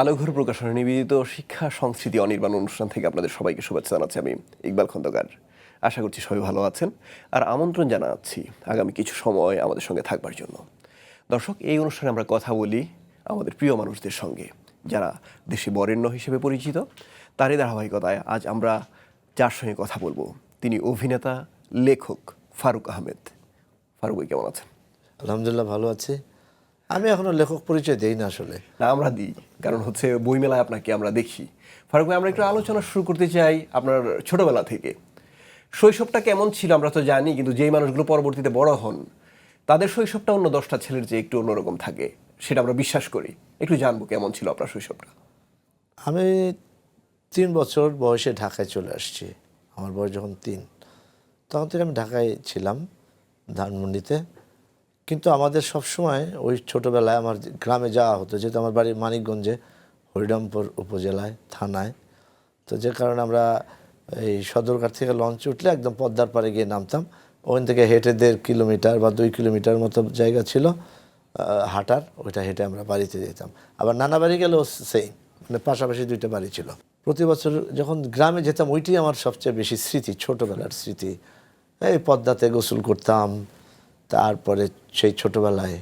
আলোঘর প্রকাশনা, নিবেদিত শিক্ষা, সংস্কৃতি, অনির্বাণ অনুষ্ঠান থেকে আপনাদের সবাইকে শুভেচ্ছা জানাচ্ছি আমি ইকবাল খন্দকার। আশা করছি সবাই ভালো আছেন আর আমন্ত্রণ জানাচ্ছি আগামী কিছু সময় আমাদের সঙ্গে থাকবার জন্য। দর্শক, এই অনুষ্ঠানে আমরা কথা বলি আমাদের প্রিয় মানুষদের সঙ্গে, যারা দেশে বরেণ্য হিসেবে পরিচিত। তারই ধারাবাহিকতায় আজ আমরা যার সঙ্গে কথা বলব, তিনি অভিনেতা, লেখক ফারুক আহমেদ। ফারুক ভাই, কেমন আছেন? আলহামদুলিল্লাহ, ভালো আছি। আমি এখনও লেখক পরিচয় দেই না আসলে। না আমরা দিই। কারণ হচ্ছে বইমেলায় আপনাকে আমরা দেখি। ফারুক ভাই আমরা একটু আলোচনা শুরু করতে চাই আপনার ছোটবেলা থেকে। শৈশবটা কেমন ছিল আমরা তো জানি কিন্তু যেই মানুষগুলো পরবর্তীতে বড় হন তাদের শৈশবটা অন্য দশটা ছেলের চেয়ে একটু অন্যরকম থাকে। সেটা আমরা বিশ্বাস করি। একটু জানব কেমন ছিল আপনার শৈশবটা। আমি তিন বছর বয়সে ঢাকায় চলে আসছি। আমার বয়স যখন তিন তখন থেকে আমি ঢাকায় ছিলাম ধানমন্ডিতে। কিন্তু আমাদের সব সময় ওই ছোটোবেলায় আমার গ্রামে যাওয়া হতো, যেহেতু আমার বাড়ি মানিকগঞ্জে, হরিরামপুর উপজেলায়, থানায়। তো যে কারণে আমরা এই সদরঘাট থেকে লঞ্চ উঠলে একদম পদ্মার পাড়ে গিয়ে নামতাম। ওখান থেকে হেঁটে দেড় কিলোমিটার বা দুই কিলোমিটার মতো জায়গা ছিল হাঁটার, ওইটা হেঁটে আমরা বাড়িতে যেতাম। আবার নানা বাড়ি গেলেও সেই মানে পাশাপাশি দুইটা বাড়ি ছিল। প্রতি বছর যখন গ্রামে যেতাম ওইটি আমার সবচেয়ে বেশি স্মৃতি, ছোটোবেলার স্মৃতি। এই পদ্মাতে গোসল করতাম তারপরে সেই ছোটোবেলায়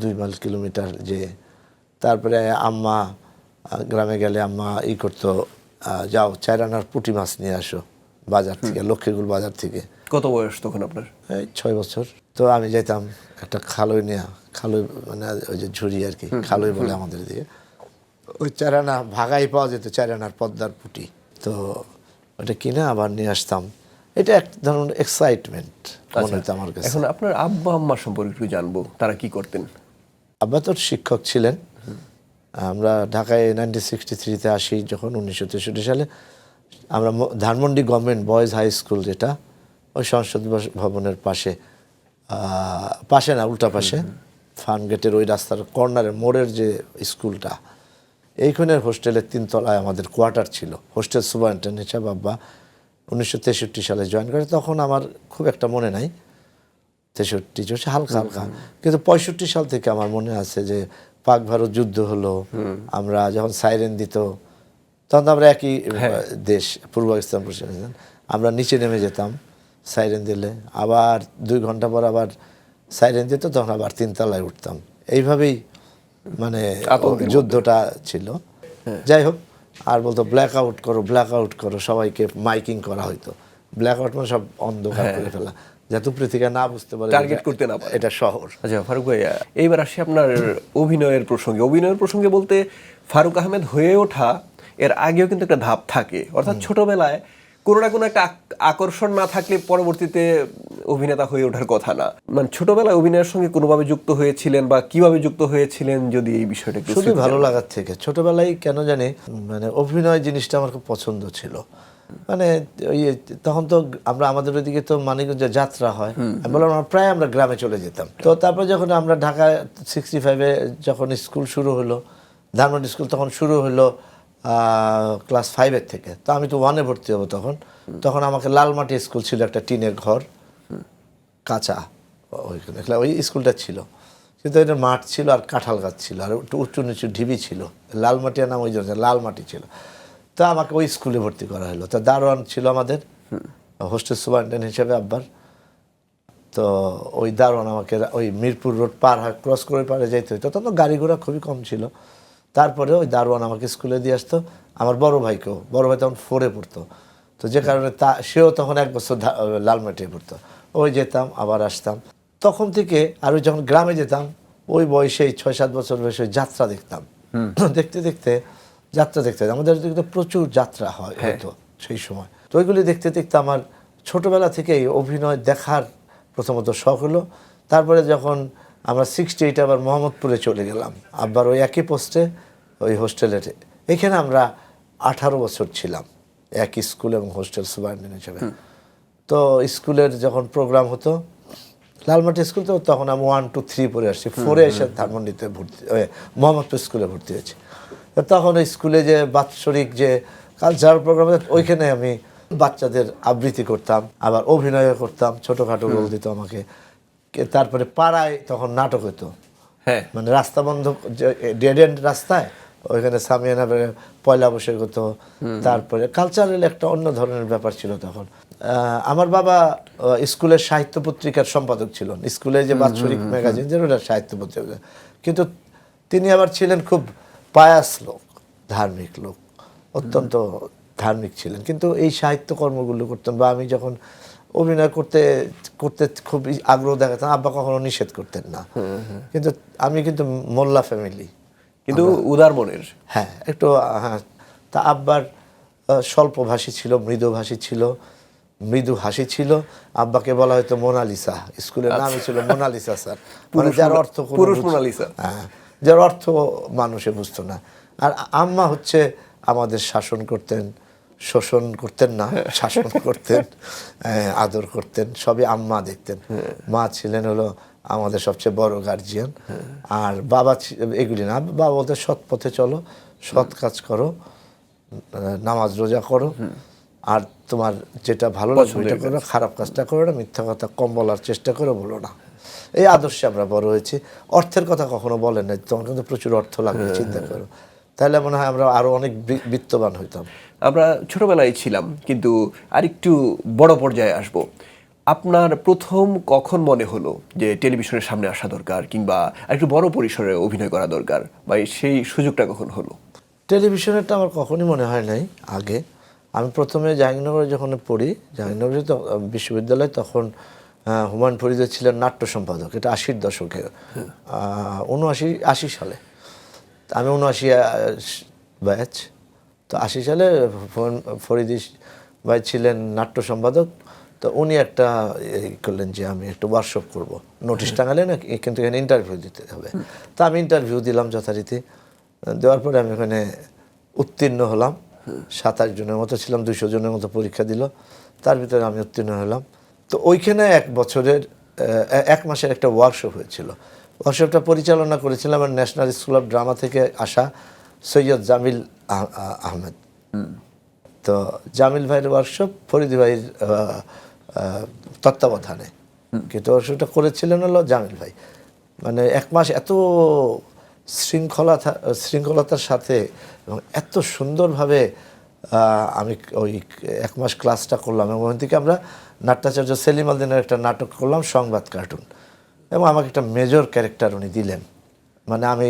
দুই মাইল কিলোমিটার যে তারপরে আম্মা গ্রামে গেলে আম্মা ই করতো যাও চারানার পুটি মাছ নিয়ে আসো বাজার থেকে লক্ষ্মীগুল বাজার থেকে। কত বয়স তখন আপনার? এই ছয় বছর। তো আমি যেতাম একটা খালই নেয়া খালই মানে ওই যে ঝুড়ি আর কি খালই বলে আমাদের দিকে ওই চারানা ভাগাই পাওয়া যেত চারানার পদ্মার পুটি। তো ওটা কিনে আবার নিয়ে আসতাম। এটা এক ধরনের এক্সাইটমেন্ট মনে হতো আমার কাছে। এখন আপনার আব্বা আম্মা সম্পর্কে একটু জানব তারা কি করতেন? আব্বা তোর শিক্ষক ছিলেন। আমরা ঢাকায় নাইনটিন সিক্সটি থ্রিতে আসি যখন উনিশশো তেষট্টি সালে। আমরা Dhanmondi government boys high school যেটা ওই সংসদ ভবনের পাশে পাশে না উল্টা পাশে ফান গেটের ওই রাস্তার কর্নারের মোড়ের যে স্কুলটা এইখানের হোস্টেলের তিনতলায় আমাদের কোয়ার্টার ছিল। হোস্টেল সুপারিনটেন্ডেন্ট হিসাবে আব্বা উনিশশো তেষট্টি সালে জয়েন করে তখন আমার খুব একটা মনে নাই। তেষট্টি চলছে হালকা হালকা। কিন্তু পঁয়ষট্টি সাল থেকে আমার মনে আছে যে পাক ভারত যুদ্ধ হলো আমরা যখন সাইরেন দিত তখন তো আমরা একই দেশ পূর্ব পাকিস্তান পশ্চিম পাকিস্তান। আমরা নিচে নেমে যেতাম সাইরেন দিলে। আবার দুই ঘণ্টা পর আবার সাইরেন দিত তখন আবার তিনতলায় উঠতাম। এইভাবেই মানে যুদ্ধটা ছিল। যাই হোক। আর বলতো ব্ল্যাক আউট করো ব্ল্যাক আউট করো। সবাইকে মাইকিং করা হইতো। ব্ল্যাক আউট মানে সব অন্ধকার করে ফেলা। যাতে পত্রিকা না বুঝতে পারে টার্গেট করতে না পারে। এটা শহর। আচ্ছা ফারুক ভাই এইবার আসি আপনার অভিনয়ের প্রসঙ্গে। অভিনয়ের প্রসঙ্গে বলতে ফারুক আহমেদ হয়ে ওঠা এর আগেও কিন্তু একটা ধাপ থাকে। অর্থাৎ ছোটবেলায় কোনো না কোনো একটা আকর্ষণ না থাকলে পরবর্তীতে অভিনেতা হয়ে ওঠার কথা না। মানে ছোটবেলায় অভিনয়ের সঙ্গে কোনোভাবে যুক্ত হয়েছিলেন বা কীভাবে যুক্ত হয়েছিলেন যদি এই বিষয়টা শুধু ভালো লাগার থেকে। ছোটবেলায় কেন জানি মানে অভিনয় জিনিসটা আমার খুব পছন্দ ছিল। মানে ওই তখন তো আমরা আমাদের ওইদিকে তো মানিকগঞ্জে যাত্রা হয়। আমি বললাম আমরা প্রায় আমরা গ্রামে চলে যেতাম। তো তারপর যখন আমরা ঢাকা সিক্সটি ফাইভে যখন স্কুল শুরু হলো ধানমন্ডি স্কুল তখন শুরু হলো ক্লাস ফাইভের থেকে। তো আমি তো ওয়ানে ভর্তি হব তখন। তখন আমাকে লালমাটি স্কুল ছিল একটা টিনের ঘর। কাঁচা ওইখানে। ওই স্কুলটা ছিল। কিন্তু এটা মাঠ ছিল আর কাঁঠাল গাছ ছিল। আর একটু উঁচু নিচু ঢিবি ছিল। লাল মাটির নাম ওই জন্য লাল মাটি ছিল। তা আমাকে ওই স্কুলে ভর্তি করা হলো। তা দারোয়ান ছিল আমাদের। হোস্টেল সুপারিনটেন্ডেন্ট হিসেবে আব্বার। তো ওই দারোয়ান আমাকে ওই মিরপুর রোড পার ক্রস করে পারে যেতে হতো তখন গাড়ি ঘোড়া খুবই কম ছিল। তারপরে ওই দারোয়ান আমাকে স্কুলে দিয়ে আসতো। আমার বড় ভাইকেও বড় ভাই তখন ফোরে পড়তো। তো যে কারণে তা সেও তখন এক বছর লালমাটিয়ে পড়তো। ওই যেতাম আবার আসতাম। তখন থেকে আর ওই যখন গ্রামে যেতাম ওই বয়সে ছয় সাত বছর বয়সে যাত্রা দেখতাম। দেখতে দেখতে যাত্রা দেখতে আমাদের দিকে প্রচুর যাত্রা হয় হতো সেই সময়। তো ওইগুলি দেখতে দেখতে আমার ছোটবেলা থেকেই অভিনয় দেখার প্রথমত শখ হলো। তারপরে যখন আমরা সিক্সটি এইট আবার মোহাম্মদপুরে চলে গেলাম। আবার ওই একই পোস্টে ওই হোস্টেলে এখানে আমরা আঠারো বছর ছিলাম এক স্কুল এবং হোস্টেল সুপারিনটেন্ডেন্ট হিসেবে। তো স্কুলের যখন প্রোগ্রাম হতো লালমাটি স্কুল তো তখন আমি ওয়ান টু থ্রি পড়ে আসছি। ফোরে এসে ধানমন্ডিতে ভর্তি মোহাম্মদপুর স্কুলে ভর্তি হয়েছি। তখন ওই স্কুলে যে বাৎসরিক যে কালচারাল প্রোগ্রাম ওইখানে আমি বাচ্চাদের আবৃত্তি করতাম আবার অভিনয় করতাম। ছোটোখাটো রোল দিত আমাকে। তারপরে পাড়ায় তখন নাটক হতো। হ্যাঁ। মানে রাস্তা বন্ধ ডেড এন্ড রাস্তায় ওইখানে সামিয়ানা পয়লা বসে হতো। তারপরে কালচারাল একটা অন্য ধরনের ব্যাপার ছিল তখন। আমার বাবা স্কুলের সাহিত্য পত্রিকার সম্পাদক ছিলেন। স্কুলে যে বাৎসরিক ম্যাগাজিন যেটা ওটা সাহিত্য পত্রিকা। কিন্তু তিনি আবার ছিলেন খুব পায়াস লোক ধার্মিক লোক অত্যন্ত ধার্মিক ছিলেন। কিন্তু এই সাহিত্য কর্মগুলো করতেন বা আমি যখন অভিনয় করতে করতে খুব আগ্রহ দেখাতাম আব্বা কখনো নিষেধ করতেন না। কিন্তু আমি কিন্তু মোল্লা ফ্যামিলি কিন্তু উদার মনের। হ্যাঁ একটু হ্যাঁ। তা আব্বার স্বল্পভাষী ছিল মৃদুভাষী ছিল মৃদু হাসি ছিল। আব্বাকে বলা হয়তো মোনালিসা স্কুলের নামই ছিল মোনালিসা স্যার। মানে যার অর্থ পুরুষ মোনালিসা। হ্যাঁ যার অর্থ মানুষে বুঝতো না। আর আম্মা হচ্ছে আমাদের শাসন করতেন শোষণ করতেন না শাসন করতেন আদর করতেন সবই আম্মা দেখতেন। মা ছিলেন হলো আমাদের সবচেয়ে বড় গার্জিয়ান আর বাবা এগুলি না বাবা বলতে সৎ পথে চলো সৎ কাজ করো নামাজ রোজা করো। আর তোমার যেটা ভালো লাগে ওইটা করো খারাপ কাজটা করো না মিথ্যা কথা কম বলার চেষ্টা করে বলো না। এই আদর্শে আমরা বড় হয়েছি। অর্থের কথা কখনো বলেন না তোমার কিন্তু প্রচুর অর্থ লাগবে চিন্তা করো। তাহলে মনে হয় আমরা আরও অনেক বিত্তবান হইতাম। আমরা ছোটবেলায় ছিলাম কিন্তু আরেকটু বড় পর্যায়ে আসব। আপনার প্রথম কখন মনে হলো যে টেলিভিশনের সামনে আসা দরকার কিংবা একটু বড় পরিসরে অভিনয় করা দরকার? বা সেই সুযোগটা কখন হলো? টেলিভিশনেরটা আমার কখনই মনে হয় নাই আগে। আমি প্রথমে জাহাঙ্গীরনগরে যখন পড়ি জাহাঙ্গীরনগরে বিশ্ববিদ্যালয় তখন হুমায়ুন ফরিদের ছিলেন নাট্য সম্পাদক এটা আশির দশকে উনআশি আশি সালে। আমি উনআশি ব্যাচ। তো আশি সালে ফ- ফরিদি ভাই ছিলেন নাট্য সম্পাদক তো উনি একটা করলেন যে আমি একটা ওয়ার্কশপ করব। নোটিশ টাঙালেন কিন্তু এখানে ইন্টারভিউ দিতে হবে। তা আমি ইন্টারভিউ দিলাম যথারীতি। দেওয়ার পরে আমি ওখানে উত্তীর্ণ হলাম। সাতাশ জনের মতো ছিলাম দুশো জনের মতো পরীক্ষা দিল। তার ভিতরে আমি উত্তীর্ণ হলাম। তো ওইখানে এক বছরের এক মাসের একটা ওয়ার্কশপ হয়েছিল। ওয়ার্কশপটা পরিচালনা করেছিলাম আমার ন্যাশনাল স্কুল অফ ড্রামা থেকে আসা সৈয়দ জামিল আহমেদ। তো জামিল ভাইয়ের ওয়ার্কশপ ফরিদি ভাইয়ের তত্ত্বাবধানে। কিন্তু ওয়ার্কশপটা করেছিলেন হলো জামিল ভাই। মানে এক মাস এত শৃঙ্খলা শৃঙ্খলতার সাথে এবং এত সুন্দরভাবে আমি ওই এক মাস ক্লাসটা করলাম এবং ওখান থেকে আমরা নাট্যাচার্য সেলিম আলদিনের একটা নাটক করলাম সংবাদ কার্টুন এবং আমাকে একটা মেজর ক্যারেক্টার উনি দিলেন। মানে আমি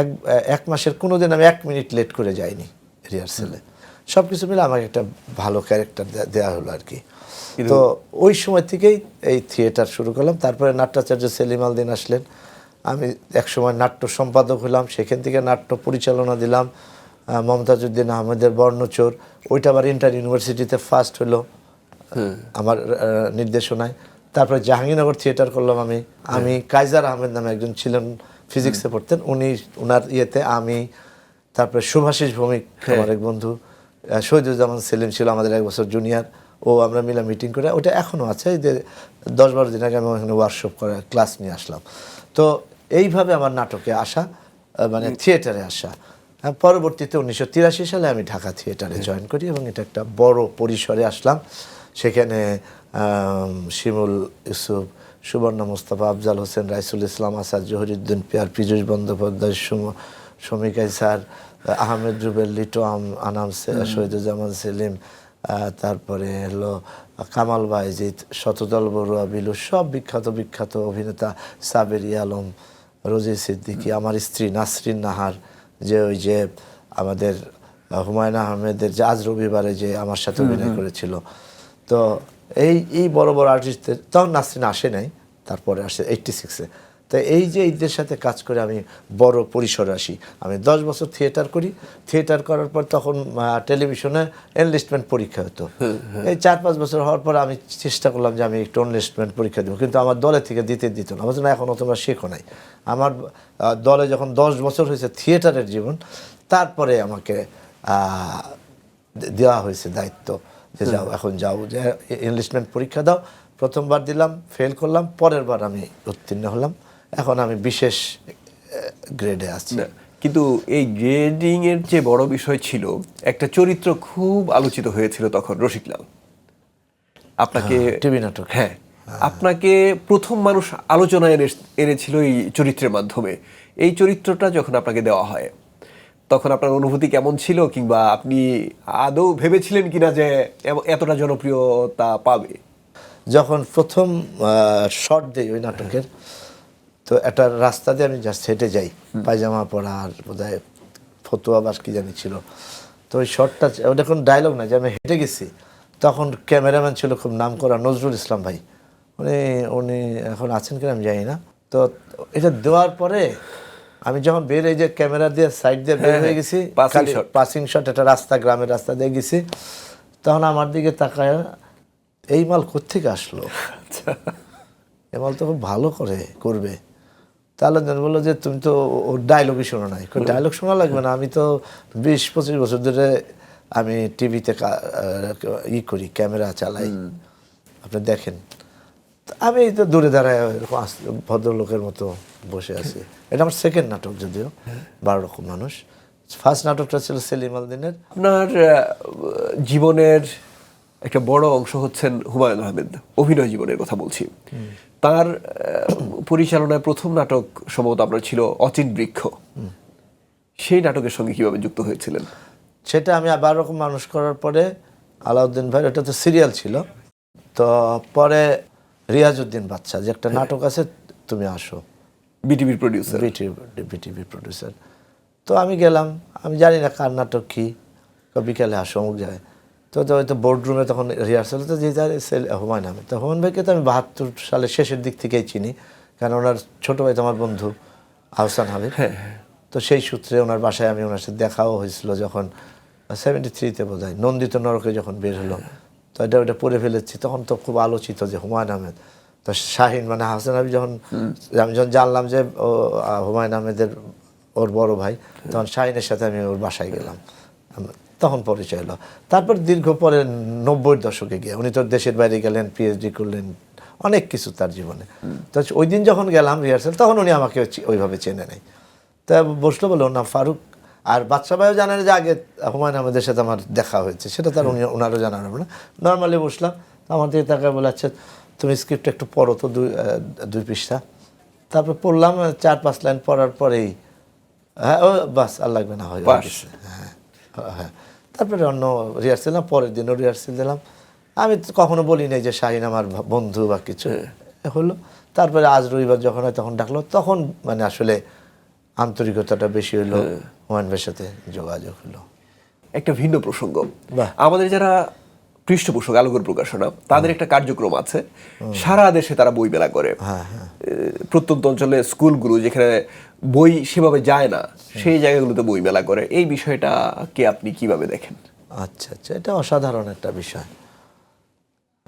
এক এক মাসের কোনো দিন আমি এক মিনিট লেট করে যাইনি রিহার্সেলে। সব কিছু মিলে আমাকে একটা ভালো ক্যারেক্টার দেওয়া হলো আর কি। তো ওই সময় থেকেই এই থিয়েটার শুরু করলাম। তারপরে নাট্যাচার্য সেলিম আলদিন আসলেন। আমি এক সময় নাট্য সম্পাদক হলাম। সেখান থেকে নাট্য পরিচালনা দিলাম আহ, মমতাজউদ্দিন আহমেদের বর্ণচোর। ওইটা আবার ইন্টার ইউনিভার্সিটিতে ফার্স্ট হলো। আমার নির্দেশনায়। তারপরে জাহাঙ্গীরনগর থিয়েটার করলাম আমি। আমি কাইজার আহমেদ নামে একজন ছিলেন ফিজিক্সে পড়তেন। উনি ওনার ইয়েতে আমি তারপরে শুভাশিস ভৌমিক আমার এক বন্ধু শহীদুজ্জামান সেলিম ছিল আমাদের এক বছর জুনিয়র ও আমরা মিলে মিটিং করে ওটা এখনও আছে এই যে দশ বারো দিন আগে আমি ওখানে ওয়ার্কশপ করে ক্লাস নিয়ে আসলাম। তো এইভাবে আমার নাটকে আসা মানে থিয়েটারে আসা। আহ, পরবর্তীতে উনিশশো তিরাশি সালে আমি ঢাকা থিয়েটারে জয়েন করি এবং এটা একটা বড় পরিসরে আসলাম। সেখানে শিমুল ইউসুফ সুবর্ণ মোস্তফা আফজাল হোসেন রাইসুল ইসলাম আসাদ জহিরুদ্দিন পিয়ার পীযুষ বন্দ্যোপাধ্যায় সুম- শমিকাই স্যার আহমেদ রুবেল লিটো আম- আনাম সে- শহীদুজ্জামান সেলিম তারপরে হলো কামাল বাইজিৎ শতদল বড়ুয়া বিলু সব বিখ্যাত বিখ্যাত অভিনেতা সাবেরি আলম রোজি সিদ্দিকী আমার স্ত্রী নাসরিন নাহার যে ওই যে আমাদের হুমায়ুন আহমেদের যে আজ রবিবারে যে আমার সাথে অভিনয় করেছিল। তো এই এই বড় বড় আর্টিস্টদের তখন নাসরিন আসে নাই। তারপরে আসে এইটটি সিক্সে তো এই যে এদের সাথে কাজ করে আমি বড় পরিসরে আসি। আমি দশ বছর থিয়েটার করি। থিয়েটার করার পর তখন টেলিভিশনে এনলিস্টমেন্ট পরীক্ষা হতো। এই চার পাঁচ বছর হওয়ার পর আমি চেষ্টা করলাম যে আমি একটু এনলিস্টমেন্ট পরীক্ষা দেবো। কিন্তু আমার দলে থেকে দিতে দিত না। বলছে না এখনও তোমরা শেখো নাই। আমার দলে যখন দশ বছর হয়েছে থিয়েটারের জীবন তারপরে আমাকে দেওয়া হয়েছে দায়িত্ব যে যাও এখন যাও যে এনলিস্টমেন্ট পরীক্ষা দাও। প্রথমবার দিলাম ফেল করলাম পরের বার আমি উত্তীর্ণ হলাম। এখন আমি বিশেষ গ্রেডে আছি। কিন্তু এই গ্রেডিং এর যে বড় বিষয় ছিল একটা চরিত্র খুব আলোচিত হয়েছিল তখন রসিকলাল আপনাকে টিভি নাটক। হ্যাঁ আপনাকে প্রথম মানুষ আলোচনায় এনে এনেছিল এই চরিত্রের মাধ্যমে। এই চরিত্রটা যখন আপনাকে দেওয়া হয় তখন আপনার অনুভূতি কেমন ছিল কিংবা আপনি আদৌ ভেবেছিলেন কিনা যে এতটা জনপ্রিয়তা পাবে? যখন প্রথম শর্ট দেই ওই নাটকের তো একটা রাস্তা দিয়ে আমি জাস্ট হেঁটে যাই। পায়জামা পরা আর বোধহয় ফতুয়া বাস কি জানি ছিল। তো ওই শর্টটা ওটা কোনো ডায়লগ না যে আমি হেঁটে গেছি। তখন ক্যামেরাম্যান ছিল খুব নাম করা নজরুল ইসলাম ভাই। উনি উনি এখন আছেন কিনা আমি জানি না। তো এটা দেওয়ার পরে আমি যখন বের এই যে ক্যামেরা দিয়ে সাইড দিয়ে বের হয়ে গেছি passing shot। পাসিং শট একটা রাস্তা গ্রামের রাস্তা দিয়ে গেছি। তখন আমার দিকে তাকায় এই মাল কোথেকে আসলো? আচ্ছা। এ মাল তো খুব ভালো করে করবে। তাহলে বলল যে তুমি তো ওর ডায়লগই শোনো নাই। ডায়লগ শোনা লাগবে না। আমি তো বিশ পঁচিশ বছর ধরে আমি টিভিতে ই করি ক্যামেরা চালাই। আপনি দেখেন। আমি তো দূরে দাঁড়ায় এরকম আস- ভদ্রলোকের মতো বসে আছি। এটা আমার সেকেন্ড নাটক যদিও বারো রকম মানুষ। ফার্স্ট নাটকটা ছিল সেলিম আলদিনের। আপনার জীবনের একটা বড় অংশ হচ্ছেন হুমায়ুন আহমেদ অভিনয় জীবনের কথা বলছি। তার পরিচালনায় প্রথম নাটক সম্ভবত আপনার ছিল অচিন বৃক্ষ। সেই নাটকের সঙ্গে কীভাবে যুক্ত হয়েছিলেন? সেটা আমি আবার রকম মানুষ করার পরে আলাউদ্দিন ভাই ওটা তো সিরিয়াল ছিল। তো পরে রিয়াজউদ্দিন বাচ্চা যে একটা নাটক আছে তুমি আসো। বিটিভির প্রডিউসার বিটিভি বিটিভি প্রডিউসার তো আমি গেলাম আমি জানি না কার নাটক কী বিকালে আসো অমুক যায় তো তো হয়তো বোর্ডরুমে তখন রিহার্সাল তো যে যার সেল হুমায়ুন আহমেদ। তো হুমায়ুন ভাইকে তো আমি বাহাত্তর সালের শেষের দিক থেকেই চিনি কারণ ওনার ছোটো ভাই তো আমার বন্ধু আহসান হাবিব। তো সেই সূত্রে ওনার বাসায় আমি ওনার সাথে দেখাও হয়েছিল যখন সেভেন্টি থ্রিতে বোধ হয় নন্দিত নরকে যখন বের হলো। তো এটা ওটা পড়ে ফেলেছি তখন তো খুব আলোচিত যে হুমায়ুন আহমেদ। তো শাহিন মানে হাসান হাবিব যখন আমি যখন জানলাম যে ও হুমায়ুন আহমেদের ওর বড় ভাই তখন শাহিনের সাথে আমি ওর বাসায় গেলাম। তখন পরিচয় হলো। তারপর দীর্ঘ পরে নব্বই দশকে গিয়ে উনি তো দেশের বাইরে গেলেন পিএইচডি করলেন অনেক কিছু তার জীবনে। তো ওই দিন যখন গেলাম রিহার্সাল তখন উনি আমাকে ওইভাবে চেনে নেই। তা বসল বলো না ফারুক। আর বাচ্চা ভাইও জানেন যে আগে হুমায়ুন আহমেদের সাথে আমার দেখা হয়েছে। সেটা তার উনি ওনারও হবে না। নর্মালি বসলাম আমার দিকে তাকে বলে আচ্ছা তুমি স্ক্রিপ্ট একটু পড়ো তো দুই দুই পৃষ্ঠা। তারপর পড়লাম চার পাঁচ লাইন পড়ার পরেই হ্যাঁ ও বাস আর লাগবে না হয়। হ্যাঁ হ্যাঁ। তারপরে অন্য রিহার্সেল দিলাম পরের দিনও রিহার্সেল দিলাম আমি তো কখনো বলি নাই যে শাহিন আমার বন্ধু বা কিছু হলো। তারপরে আজ রবিবার যখন হয় তখন ডাকলো তখন মানে আসলে আন্তরিকতাটা বেশি হলো হুমায়ুন ভাইয়ের সাথে যোগাযোগ হলো। একটা ভিন্ন প্রসঙ্গ। আমাদের যারা পৃষ্ঠপোষক আলোকের প্রকাশনা তাদের একটা কার্যক্রম আছে। সারা দেশে তারা বই মেলা করে। হ্যাঁ হ্যাঁ। প্রত্যন্ত অঞ্চলে স্কুলগুলো যেখানে বই সেভাবে যায় না সেই জায়গাগুলোতে বই মেলা করে। এই বিষয়টাকে আপনি কীভাবে দেখেন? আচ্ছা আচ্ছা। এটা অসাধারণ একটা বিষয়।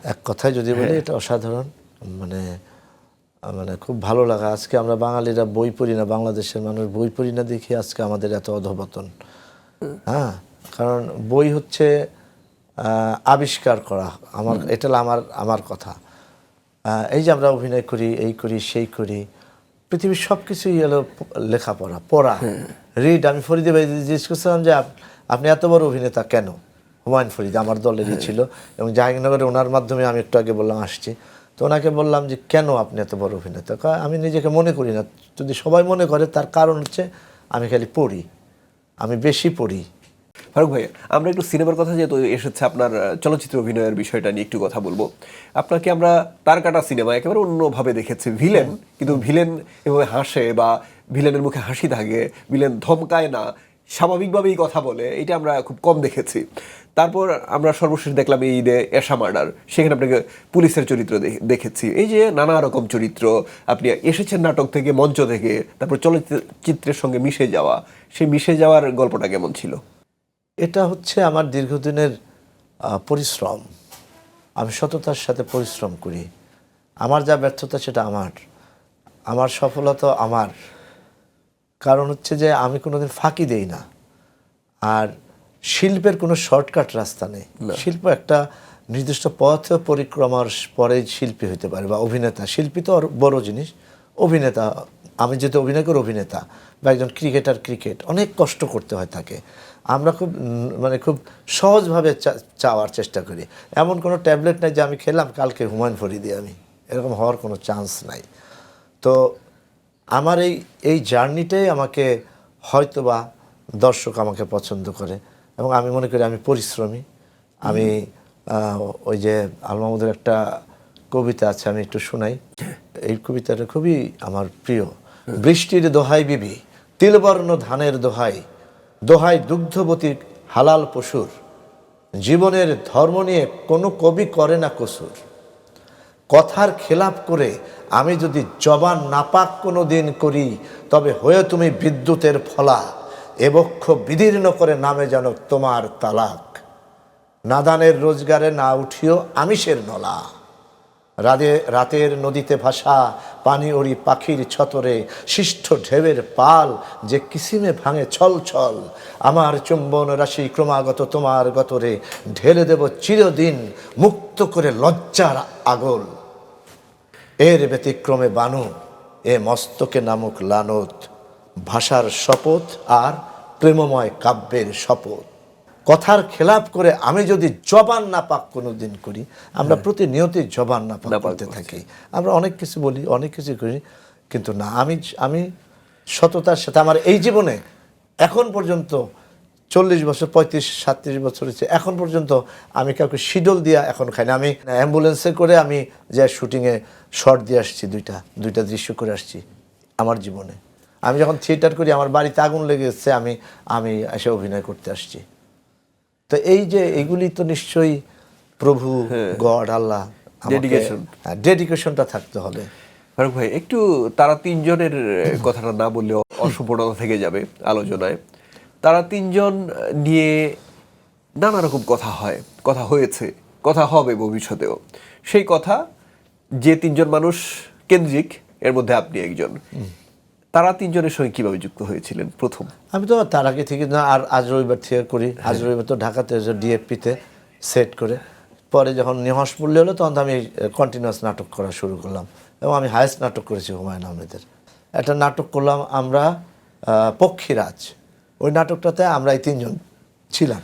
এক কথায় যদি বলি এটা অসাধারণ। মানে মানে খুব ভালো লাগা। আজকে আমরা বাঙালিরা বই পড়ি না বাংলাদেশের মানুষ বই পড়ি না দেখি আজকে আমাদের এত অধপতন। হ্যাঁ? কারণ বই হচ্ছে আবিষ্কার করা আমার এটা আমার আমার কথা। এই যে আমরা অভিনয় করি এই করি সেই করি পৃথিবীর সব কিছুই হলো লেখাপড়া পড়া। রিড আমি ফরিদে ভাই জিজ্ঞেস করছিলাম যে আপনি এত বড় অভিনেতা কেন? হুমায়ুন ফরিদ আমার দলেরই ছিল এবং জাহাঙ্গীরনগরে ওনার মাধ্যমে আমি একটু আগে বললাম আসছি। তো ওনাকে বললাম যে কেন আপনি এত বড় অভিনেতা? আমি নিজেকে মনে করি না। যদি সবাই মনে করে তার কারণ হচ্ছে আমি খালি পড়ি। আমি বেশি পড়ি। ফারুক ভাই, আমরা একটু সিনেমার কথা যেহেতু এসেছে আপনার চলচ্চিত্র অভিনয়ের বিষয়টা নিয়ে একটু কথা বলব। আপনাকে আমরা তার কাটা সিনেমা একেবারে অন্যভাবে দেখেছি, ভিলেন। কিন্তু ভিলেন এভাবে হাসে বা ভিলেনের মুখে হাসি থাকে, ভিলেন ধমকায় না, স্বাভাবিকভাবেই কথা বলে, এটা আমরা খুব কম দেখেছি। তারপর আমরা সর্বশেষ দেখলাম এই ঈদে এশা মার্ডার, সেখানে আপনাকে পুলিশের চরিত্র দেখেছি। এই যে নানা রকম চরিত্র, আপনি এসেছেন নাটক থেকে, মঞ্চ থেকে, তারপর চলচ্চিত্রের সঙ্গে মিশে যাওয়া, সেই মিশে যাওয়ার গল্পটা কেমন ছিল? এটা হচ্ছে আমার দীর্ঘদিনের পরিশ্রম। আমি সততার সাথে পরিশ্রম করি। আমার যা ব্যর্থতা সেটা আমার। আমার সফলতা আমার। কারণ হচ্ছে যে আমি কোনোদিন ফাঁকি দেই না। আর শিল্পের কোনো শর্টকাট রাস্তা নেই। শিল্প একটা নির্দিষ্ট পথ পরিক্রমার পরে শিল্পী হতে পারে বা অভিনেতা। শিল্পী তো আরও বড় জিনিস। অভিনেতা আমি যেহেতু অভিনয় করি অভিনেতা বা একজন ক্রিকেটার ক্রিকেট অনেক কষ্ট করতে হয় তাকে। আমরা খুব মানে খুব সহজভাবে চা- চাওয়ার চেষ্টা করি। এমন কোনো ট্যাবলেট নাই যে আমি খেলাম কালকে হুমায়ুন ফরিদি আমি। এরকম হওয়ার কোনো চান্স নাই। তো আমার এই এই জার্নিটাই আমাকে হয়তোবা দর্শক আমাকে পছন্দ করে এবং আমি মনে করি আমি পরিশ্রমী। আমি ওই যে আল মাহমুদের একটা কবিতা আছে আমি একটু শোনাই। এই কবিতাটা খুবই আমার প্রিয়। বৃষ্টির দোহাই বিবি তিলবর্ণ ধানের দোহাই দোহাই দুগ্ধবতী হালাল পশুর। জীবনের ধর্ম নিয়ে কোনো কবি করে না কসুর। কথার খেলাপ করে আমি যদি জবান নাপাক কোনো দিন করি, তবে হয়ে তুমি বিদ্যুতের ফলা এবক্ষ বিদীর্ণ করে নামে যেন তোমার তালাক। নাদানের রোজগারে না উঠিও আমিষের নলা। রাতে, রাতের নদীতে ভাসা পানি ওড়ি পাখির ছতরে শিষ্ট ঢেউয়ের পাল যে কিসিমে ভাঙে ছল ছল। আমার চুম্বন রাশি ক্রমাগত তোমার গতরে, ঢেলে দেব চিরদিন মুক্ত করে লজ্জার আগল। এর ব্যতিক্রমে বানু, এ মস্তকে নামক লানত, ভাষার শপথ আর প্রেমময় কাব্যের শপথ। কথার খেলাপ করে আমি যদি জবান না পাক কোনো দিন করি আমরা প্রতিনিয়তই জবান না পাক করতে থাকি। আমরা অনেক কিছু বলি অনেক কিছু করি কিন্তু না আমি আমি সততার সাথে আমার এই জীবনে এখন পর্যন্ত চল্লিশ বছর পঁয়ত্রিশ সাতত্রিশ বছর হচ্ছে এখন পর্যন্ত আমি কাউকে শিডল দিয়া এখন খাই না। আমি অ্যাম্বুলেন্সে করে আমি যে শুটিংয়ে শর্ট দিয়ে আসছি দুইটা দুইটা দৃশ্য করে আসছি আমার জীবনে। আমি যখন থিয়েটার করি আমার বাড়িতে আগুন লেগে এসছে আমি আমি এসে অভিনয় করতে আসছি। তো এই যে এগুলি তো নিশ্চয়ই প্রভু গড আল্লাহ Dedication. ডেডিকেশনটা থাকতে হবে। ফারুক ভাই একটু তারা তিনজনের কথাটা না বললে অসম্পূর্ণতা থেকে যাবে আলোচনায়। তারা তিনজন নিয়ে নানা রকম কথা হয় কথা হয়েছে কথা হবে ভবিষ্যতেও। সেই কথা যে তিনজন মানুষ কেন্দ্রিক এর মধ্যে আপনি একজন। তারা তিনজনের সঙ্গে কীভাবে যুক্ত হয়েছিলেন প্রথম? আমি তো তার আগে থেকে না আর আজ রবিবার থেকে করি। আজ রবিবার তো ঢাকাতে ডিএফপিতে সেট করে। পরে যখন নিহস পড়লে হলো তখন তো আমি কন্টিনিউয়াস নাটক করা শুরু করলাম। এবং আমি হায়েস্ট নাটক করেছি হুমায়ুন আহমেদের। একটা নাটক করলাম আমরা পক্ষীরাজ। ওই নাটকটাতে আমরা এই তিনজন ছিলাম।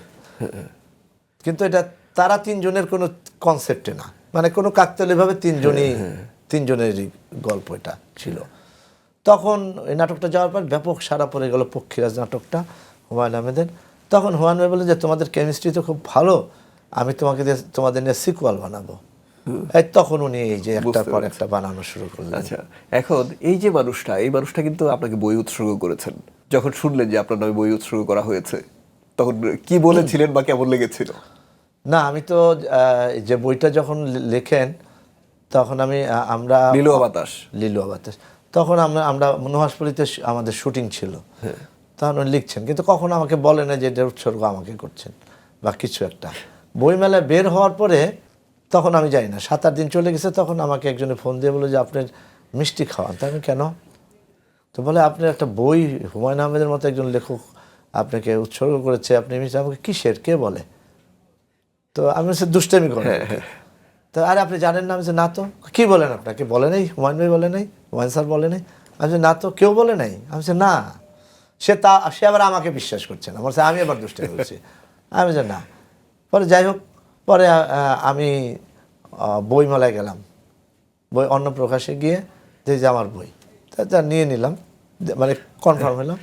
কিন্তু এটা তারা তিনজনের কোনো কনসেপ্টে না। মানে কোনো কাকতালীয়ভাবে তিনজনই তিনজনেরই গল্প এটা ছিল। তখন এই নাটকটা যাওয়ার পর ব্যাপক সারা পড়ে গেল পক্ষীরাজ নাটকটা হুমায়ুন আহমেদের। তখন হুমায়ুন ভাই বললেন যে তোমাদের কেমিস্ট্রি তো খুব ভালো আমি তোমাকে দিয়ে তোমাদের নিয়ে সিকুয়াল বানাবো। তখন উনি এই যে একটার পর একটা বানানো শুরু করলেন। আচ্ছা এখন এই যে মানুষটা এই মানুষটা কিন্তু আপনাকে বই উৎসর্গ করেছেন। যখন শুনলেন যে আপনার নামে বই উৎসর্গ করা হয়েছে তখন কি বলেছিলেন বা কেমন লেগেছিল? না আমি তো আহ, যে বইটা যখন লেখেন তখন আমি আমরা নীলুয়া বাতাস। লিলুয়া বাতাস। তখন আমরা আমরা মনোহাসপুরিতে শ- আমাদের শুটিং ছিল। তখন উনি লিখছেন কিন্তু কখনো আমাকে বলে না যে এটা উৎসর্গ আমাকে করছেন বা কিছু একটা। বইমেলায় বের হওয়ার পরে তখন আমি যাই না। সাত আট দিন চলে গেছে তখন আমাকে একজনে ফোন দিয়ে বলে যে আপনার মিষ্টি খাওয়ান। তা আমি কেন? তো বলে আপনার একটা বই হুমায়ুন আহমেদের মতো একজন লেখক আপনাকে উৎসর্গ করেছে। আপনি মিষ্টি আমাকে কিসের? কে বলে? তো আমি হচ্ছে দুষ্টামি করেন। তো আরে আপনি জানেন না আমি না তো কি বলেন আপনাকে বলে নাই? হুমায়ুন ভাই বলে নাই? হুমায়ুন স্যার বলে নাই? আমি বলছি, না তো কেউ বলে নাই? আমি বলছি, না সে তা সে আবার আমাকে বিশ্বাস করছে না। বলছে আমি আবার দুষ্টামি করছি। আমি যে না। পরে যাই হোক পরে আমি বইমেলায় গেলাম। বই অন্য প্রকাশে গিয়ে যে যে আমার বই। তা নিয়ে নিলাম। মানে কনফার্ম হলাম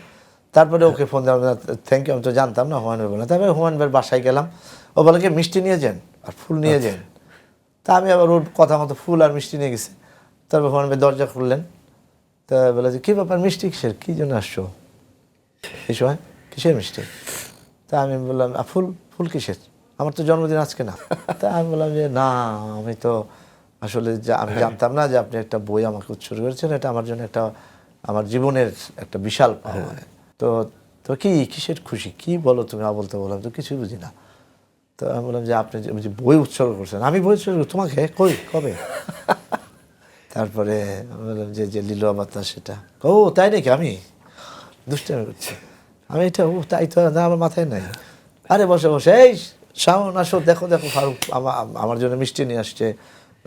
তারপরে ওকে ফোন দিলাম থ্যাংক ইউ আমি তো জানতাম না হুমায়ুন ভাই বলে। তারপরে হুমায়ুন ভাইয়ের বাসায় গেলাম। ও বলে কি মিষ্টি নিয়ে যান? আর ফুল নিয়ে যান? তা আমি আবার ওর কথা মতো ফুল আর মিষ্টি নিয়ে গেছি। তারপর ভাই দরজা খুললেন। তা বলে যে কী ব্যাপার মিষ্টি কিসের? কী জন্য আসছো? এই সময় কিসের মিষ্টি? তা আমি বললাম ফুল ফুল কিসের? আমার তো জন্মদিন আজকে না। তা আমি বললাম যে না আমি তো আসলে যা- আমি জানতাম না যে আপনি একটা বই আমাকে উৎসর্গ করেছেন। এটা আমার জন্য একটা আমার জীবনের একটা বিশাল পাওয়া। তো তো কি কিসের খুশি? কি বলো তুমি? আ বলতে বললাম তো কিছুই বুঝি না। তো আমি বললাম যে আপনি যে- বই উৎসর্গ করছেন আমি বই উৎসর্গ তোমাকে? কই? কবে? তারপরে আমি বললাম যে যে লীল বাতাস সেটা। ও তাই নাকি? আমি? দুষ্টামি করছি। আমি এটা ও তাই তো না, আমার মাথায় নাই। আরে বসে বসে এই শাওন আসো দেখো দেখো ফারুক আমার জন্য মিষ্টি নিয়ে আসছে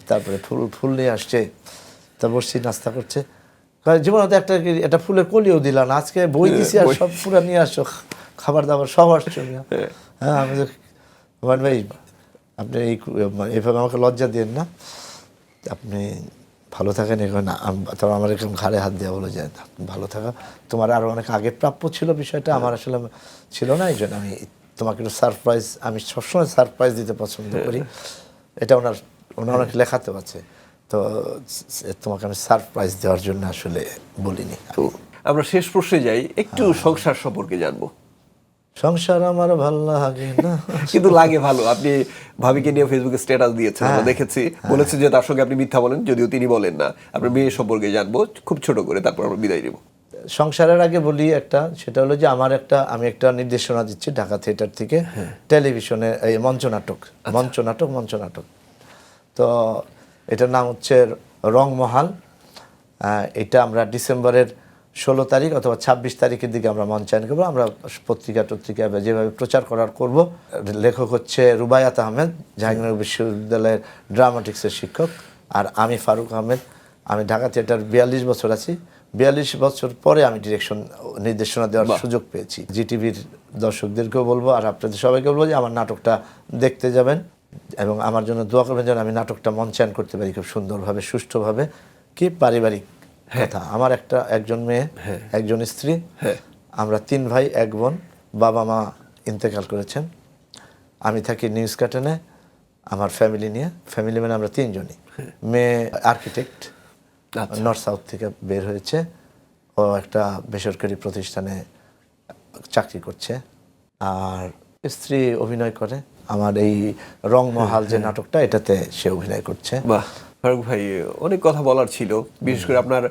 তারপরে ফুল ফুল নিয়ে আসছে। তা বসছি নাস্তা করছে। জীবনে তো একটা একটা ফুলের কলিও দিলাম আজকে বই দিছি আর সব পুরা নিয়ে আসছো খাবার দাবার সব আসছো। হ্যাঁ আমি তো- হুমায়ুন ভাই আপনি এই এইভাবে আমাকে লজ্জা দিন না। আপনি ভালো থাকেন এখন। তারপর আমার এরকম ঘাড়ে হাত দেওয়া বলে যে "না, ভালো থাকা। তোমার আরও অনেক আগে প্রাপ্য ছিল বিষয়টা আমার আসলে ছিল না এই জন্য আমি তোমাকে একটু সারপ্রাইজ আমি সবসময় সারপ্রাইজ দিতে পছন্দ করি। এটা ওনার ওনার অনেক লেখাতেও আছে। তো তোমাকে আমি সারপ্রাইজ দেওয়ার জন্য আসলে বলিনি। আমরা শেষ প্রশ্নে যাই। একটু সংসার সম্পর্কে জানব। সংসার আমার ভালো লাগে না। কিন্তু লাগে ভালো। আপনি ভাবিকে নিয়ে ফেসবুকে স্ট্যাটাস দিয়েছেন আমরা দেখেছি। বলেছে যে তার সঙ্গে আপনি মিথ্যা বলেন যদিও তিনি বলেন না। আপনার মেয়ে সম্পর্কে জানব খুব ছোট করে তারপর আমরা বিদায় নেব। সংসারের আগে বলি একটা সেটা হলো যে আমার একটা আমি একটা নির্দেশনা দিচ্ছি ঢাকা থিয়েটার থেকে টেলিভিশনে এই মঞ্চনাটক মঞ্চনাটক মঞ্চনাটক। তো এটার নাম হচ্ছে রংমহাল। এটা আমরা ডিসেম্বরের ষোলো তারিখ অথবা ছাব্বিশ তারিখের দিকে আমরা মঞ্চায়ন করব। আমরা পত্রিকা টত্রিকা যেভাবে প্রচার করার করব। লেখক হচ্ছে রুবায়াত আহমেদ জাহাঙ্গীরনগর বিশ্ববিদ্যালয়ের ড্রামাটিক্সের শিক্ষক। আর আমি ফারুক আহমেদ আমি ঢাকা থিয়েটার বিয়াল্লিশ বছর আছি। বিয়াল্লিশ বছর পরে আমি ডিরেকশন নির্দেশনা দেওয়ার সুযোগ পেয়েছি। জিটিভির দর্শকদেরকেও বলব আর আপনাদের সবাইকে বলব যে আমার নাটকটা দেখতে যাবেন এবং আমার জন্য দোয়া করবেন যেন আমি নাটকটা মঞ্চায়ন করতে পারি খুব সুন্দরভাবে সুষ্ঠুভাবে কি পারিবারিক কথা। আমার একটা একজন মেয়ে একজন স্ত্রী হ্যাঁ। আমরা তিন ভাই এক বোন বাবা মা ইন্তেকাল করেছেন। আমি থাকি নিউজ কার্টনে আমার ফ্যামিলি নিয়ে। ফ্যামিলি মানে আমরা তিনজনই। মেয়ে আর্কিটেক্ট আচ্ছা। নর্থ সাউথ থেকে বের হয়েছে। ও একটা বেসরকারি প্রতিষ্ঠানে চাকরি করছে। আর স্ত্রী অভিনয় করে। আমার এই রংমহাল যে নাটকটা এটাতে সে অভিনয় করছে। বাহ। ফারুক ভাই অনেক কথা বলার ছিল। বিশেষ করে আপনার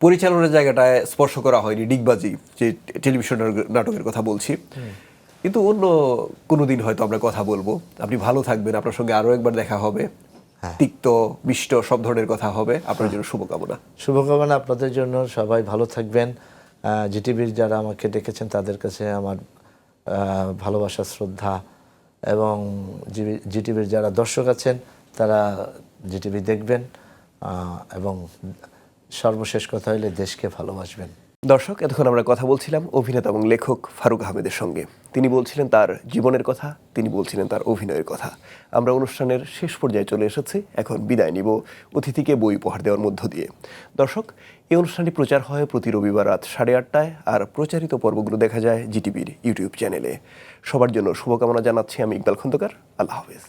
পরিচালনার জায়গাটায় স্পর্শ করা হয়নি ডিগবাজি যে টেলিভিশন নাটকের কথা বলছি। কিন্তু অন্য কোনো দিন হয়তো আমরা কথা বলব। আপনি ভালো থাকবেন আপনার সঙ্গে আরও একবার দেখা হবে। তিক্ত মিষ্ট সব ধরনের কথা হবে। আপনার জন্য শুভকামনা। শুভকামনা আপনাদের জন্য। সবাই ভালো থাকবেন। জিটিভির যারা আমাকে ডেকেছেন তাদের কাছে আমার আহ, ভালোবাসা শ্রদ্ধা এবং জিটিভির যারা দর্শক আছেন তারা জিটিভি দেখবেন এবং সর্বশেষ কথা হইলে দেশকে ভালোবাসবেন। দর্শক, এতক্ষণ আমরা কথা বলছিলাম অভিনেতা এবং লেখক ফারুক আহমেদের সঙ্গে। তিনি বলছিলেন তার জীবনের কথা, তিনি বলছিলেন তার অভিনয়ের কথা। আমরা অনুষ্ঠানের শেষ পর্যায়ে চলে এসেছি, এখন বিদায় নিব অতিথিকে বই উপহার দেওয়ার মধ্য দিয়ে। দর্শক, এই অনুষ্ঠানটি প্রচার হয় প্রতি রবিবার রাত সাড়ে আটটায়, আর প্রচারিত পর্বগুলো দেখা যায় জিটিভির ইউটিউব চ্যানেলে। সবার জন্য শুভকামনা জানাচ্ছি আমি ইকবাল খন্দকার। আল্লাহ হাফেজ।